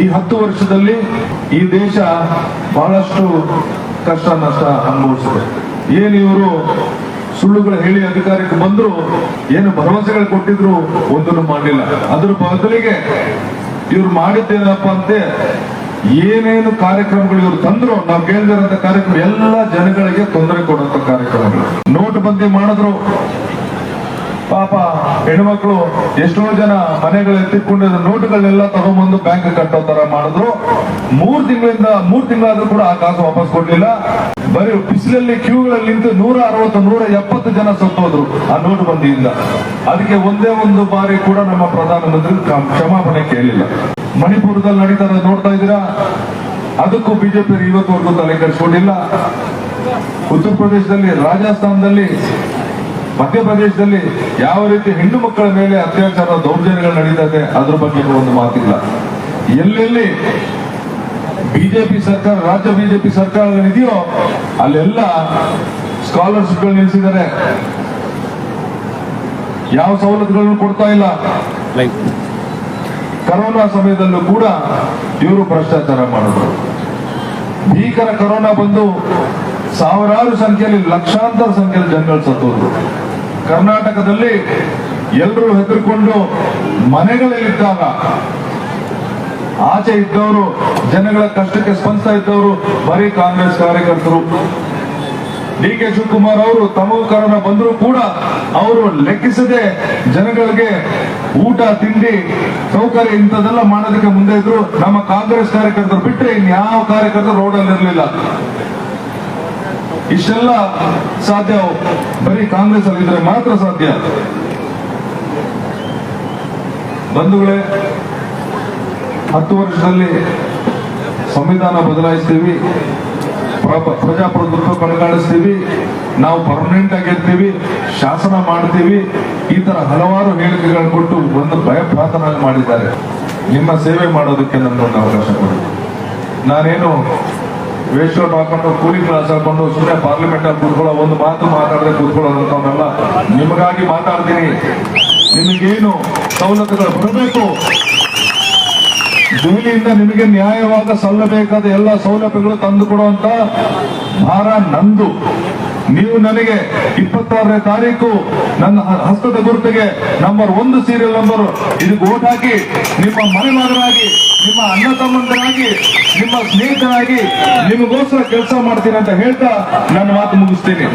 ಈ ಹತ್ತು ವರ್ಷದಲ್ಲಿ ಈ ದೇಶ ಬಹಳಷ್ಟು ಕಷ್ಟ ನಷ್ಟ ಅನುಭವಿಸಿದೆ. ಏನು ಇವರು ಸುಳ್ಳುಗಳು ಹೇಳಿ ಅಧಿಕಾರಕ್ಕೆ ಬಂದ್ರು, ಏನು ಭರವಸೆಗಳು ಕೊಟ್ಟಿದ್ರು ಒಂದನ್ನು ಮಾಡಲಿಲ್ಲ. ಅದ್ರ ಬದಲಿಗೆ ಇವ್ರು ಮಾಡಿದ್ದೇನಪ್ಪ ಅಂತೆ, ಏನೇನು ಕಾರ್ಯಕ್ರಮಗಳು ಇವರು ತಂದ್ರು, ನಾವು ಕೇಳಿದಿರಂತ ಕಾರ್ಯಕ್ರಮ ಎಲ್ಲ ಜನಗಳಿಗೆ ತೊಂದರೆ ಕೊಡುವಂತ ಕಾರ್ಯಕ್ರಮಗಳು. ನೋಟ್ ಬಂದಿ ಮಾಡಿದ್ರು ಹೆಣ್ಮಕ್ಳು ಎಷ್ಟೋ ಜನ ಮನೆಗಳಲ್ಲಿ ಎತ್ತಿಕೊಂಡಿದ್ದ ನೋಟುಗಳನ್ನೆಲ್ಲ ತಗೊಂಡ್ಬಂದು ಬ್ಯಾಂಕ್ ಕಟ್ಟೋ ತರ ಮಾಡಿದ್ರು. ಮೂರ್ ತಿಂಗಳಿಂದ, ಮೂರ್ ತಿಂಗಳಾದ್ರೂ ಕೂಡ ಆ ಕಾಸು ವಾಪಸ್ ಕೊಡ್ಲಿಲ್ಲ. ಬರೀ ಬಿಸಿಲಲ್ಲಿ ಕ್ಯೂಗಳಲ್ಲಿ ನಿಂತು ನೂರ ಅರವತ್ತು ನೂರ ಎಪ್ಪತ್ತು ಜನ ಸತ್ತೋದ್ರು. ಆ ನೋಟು ಬಂದಿಲ್ಲ. ಅದಕ್ಕೆ ಒಂದೇ ಒಂದು ಬಾರಿ ಕೂಡ ನಮ್ಮ ಪ್ರಧಾನಮಂತ್ರಿ ಮಂತ್ರಿ ಕ್ಷಮಾಪಣೆ ಕೇಳಿಲ್ಲ. ಮಣಿಪುರದಲ್ಲಿ ನಡೀತಾ ನೋಡ್ತಾ ಇದ್ದೀರಾ? ಅದಕ್ಕೂ ಬಿಜೆಪಿ ಇವತ್ತವರೆಗೂ ತಲೆ ಕೆಡಿಸ್ಕೊಂಡಿಲ್ಲ ಉತ್ತರ ಪ್ರದೇಶದಲ್ಲಿ, ರಾಜಸ್ಥಾನದಲ್ಲಿ ಮಧ್ಯಪ್ರದೇಶದಲ್ಲಿ ಯಾವ ರೀತಿ ಹೆಣ್ಣು ಮಕ್ಕಳ ಮೇಲೆ ಅತ್ಯಾಚಾರ ದೌರ್ಜನ್ಯಗಳು ನಡೀತದೆ ಅದ್ರ ಬಗ್ಗೆ ಒಂದು ಮಾತಿಲ್ಲ. ಎಲ್ಲೆಲ್ಲಿ ಬಿಜೆಪಿ ಸರ್ಕಾರ, ರಾಜ್ಯ ಬಿಜೆಪಿ ಸರ್ಕಾರಗಳಿದೆಯೋ ಅಲ್ಲೆಲ್ಲ ಸ್ಕಾಲರ್ಶಿಪ್ಗಳು ನಿಲ್ಲಿಸಿದ್ದಾರೆ. ಯಾವ ಸವಲತ್ತುಗಳನ್ನು ಕೊಡ್ತಾ ಇಲ್ಲ. ಕರೋನಾ ಸಮಯದಲ್ಲೂ ಕೂಡ ಇವರು ಭ್ರಷ್ಟಾಚಾರ ಮಾಡಿದ್ರು. ಭೀಕರ ಕರೋನಾ ಬಂದು ಸಾವಿರಾರು ಸಂಖ್ಯೆಯಲ್ಲಿ, ಲಕ್ಷಾಂತರ ಸಂಖ್ಯೆಯಲ್ಲಿ ಜನಗಳು ಸತ್ತೋದ್ರು. ಕರ್ನಾಟಕದಲ್ಲಿ ಎಲ್ಲರೂ ಹೆದರ್ಕೊಂಡು ಮನೆಗಳಲ್ಲಿದ್ದಾಗ ಆಚೆ ಇದ್ದವರು, ಜನಗಳ ಕಷ್ಟಕ್ಕೆ ಸ್ಪಂದಿಸ್ತಾ ಇದ್ದವರು ಬರೀ ಕಾಂಗ್ರೆಸ್ ಕಾರ್ಯಕರ್ತರು. ಡಿ ಕೆ ಶಿವಕುಮಾರ್ ಅವರು ತಮಗೂ ಕಾರಣ ಬಂದರೂ ಕೂಡ ಅವರು ಲೆಕ್ಕಿಸದೆ ಜನಗಳಿಗೆ ಊಟ, ತಿಂಡಿ, ಸೌಕರ್ಯ ಇಂಥದೆಲ್ಲ ಮಾಡೋದಕ್ಕೆ ಮುಂದೆ ಇದ್ರು. ನಮ್ಮ ಕಾಂಗ್ರೆಸ್ ಕಾರ್ಯಕರ್ತರು ಬಿಟ್ಟರೆ ಇನ್ಯಾವ ಕಾರ್ಯಕರ್ತರು ರೋಡಲ್ಲಿ ಇರಲಿಲ್ಲ ಇಷ್ಟೆಲ್ಲ ಸಾಧ್ಯ ಬರೀ ಕಾಂಗ್ರೆಸ್ ಅಲ್ಲಿ ಇದ್ರೆ ಮಾತ್ರ ಸಾಧ್ಯ. ಬಂಧುಗಳೇ, ಹತ್ತು ವರ್ಷದಲ್ಲಿ ಸಂವಿಧಾನ ಬದಲಾಯಿಸ್ತೀವಿ ಪ್ರ- ಪ್ರಜಾಪ್ರಭುತ್ವ ಕಡೆಗಾಣಿಸ್ತೀವಿ ನಾವು ಪರ್ಮನೆಂಟ್ ಆಗಿರ್ತೀವಿ ಶಾಸನ ಮಾಡ್ತೀವಿ, ಈ ತರ ಹಲವಾರು ಹೇಳಿಕೆಗಳನ್ನು ಕೊಟ್ಟು ಒಂದು ಭಯಪ್ರಾತನಾಗಿ ಮಾಡಿದ್ದಾರೆ. ನಿಮ್ಮ ಸೇವೆ ಮಾಡೋದಕ್ಕೆ ನನ್ನೊಂದು ಅವಕಾಶ ಕೊಡಿ. ನಾನೇನು ವೇಸ್ಟ್ ಹಾಕೊಂಡು ಕೂಲಿ ಕ್ಲಾಸ್ ಹಾಕೊಂಡು ಸುಮ್ಮನೆ ಪಾರ್ಲಿಮೆಂಟ್ ಅಲ್ಲಿ ಕೂತ್ಕೊಳ್ಳೋ ಒಂದು ಮಾತು ಮಾತಾಡದೆ ಕೂತ್ಕೊಳ್ಳೋದಂತವನ್ನೆಲ್ಲ ನಿಮಗಾಗಿ ಮಾತಾಡ್ತೀನಿ. ನಿಮಗೇನು ಸೌಲಭ್ಯಗಳು ಬರಬೇಕು ದೆಹಲಿಯಿಂದ ನಿಮಗೆ ನ್ಯಾಯವಾದ ಸಲ್ಲಬೇಕಾದ ಎಲ್ಲ ಸೌಲಭ್ಯಗಳು ತಂದು ಕೊಡುವಂತ ಭಾರ ನಂದು. ನೀವು ನನಗೆ ಇಪ್ಪತ್ತಾರನೇ ತಾರೀಕು ನನ್ನ ಹಸ್ತದ ಗುರುತಿಗೆ ನಂಬರ್ ಒಂದು ಸೀರಿಯಲ್ ನಂಬರ್ ಇದಕ್ಕೆ ಓಟ್ ಹಾಕಿ ನಿಮ್ಮ ಮನೆ ಮಗನಾಗಿ ನಿಮ್ಮ ಅಣ್ಣ ತಮ್ಮಂದರಾಗಿ ನಿಮ್ಮ ಸ್ನೇಹಿತರಾಗಿ ನಿಮಗೋಸ್ಕರ ಕೆಲಸ ಮಾಡ್ತೀನಿ ಅಂತ ಹೇಳ್ತಾ ನನ್ನ ಮಾತು ಮುಗಿಸ್ತೀನಿ.